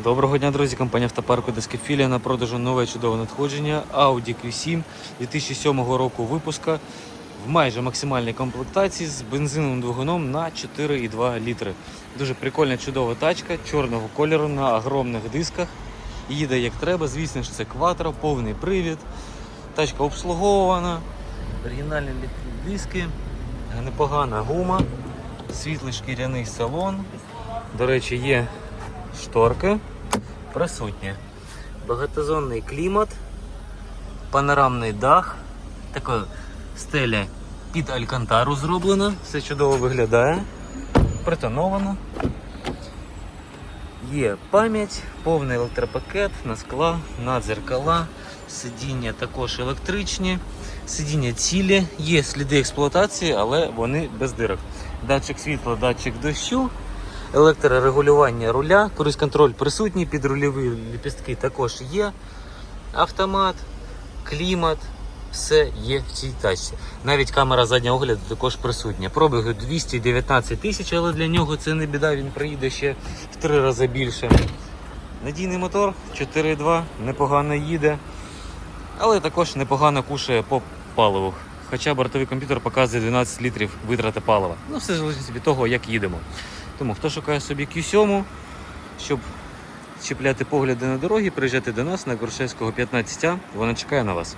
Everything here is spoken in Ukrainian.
Доброго дня, друзі. Компанія автопарку Дескефілія на продажу нове чудове надходження Audi Q7 2007 року випуска в майже максимальній комплектації з бензиновим двигуном на 4,2 літри. Дуже прикольна чудова тачка чорного кольору на огромних дисках. Їде як треба. Звісно ж, це кватро, повний привід. Тачка обслуговувана, оригінальні диски, непогана гума, світлий шкіряний салон. До речі, є шторки. Присутні. Багатозонний клімат, панорамний дах, така стеля під алькантару зроблена, все чудово виглядає, притоновано. Є пам'ять, повний електропакет на скла, на дзеркала, сидіння також електричні, сидіння цілі, є сліди експлуатації, але вони без дирок. Датчик світла, датчик дощу, електрорегулювання руля, круїз контроль присутній, підрульові ліпістки також є. Автомат, клімат, все є в цій тачці. Навіть камера заднього огляду також присутня. Пробігу 219 тисяч, але для нього це не біда, він приїде ще в три рази більше. Надійний мотор 4.2, непогано їде, але також непогано кушає по паливу. Хоча бортовий комп'ютер показує 12 літрів витрати палива. Ну, все залежить від того, як їдемо. Тому хто шукає собі Q7, щоб чіпляти погляди на дороги, приїжджайте до нас на Грушевського 15А, вона чекає на вас.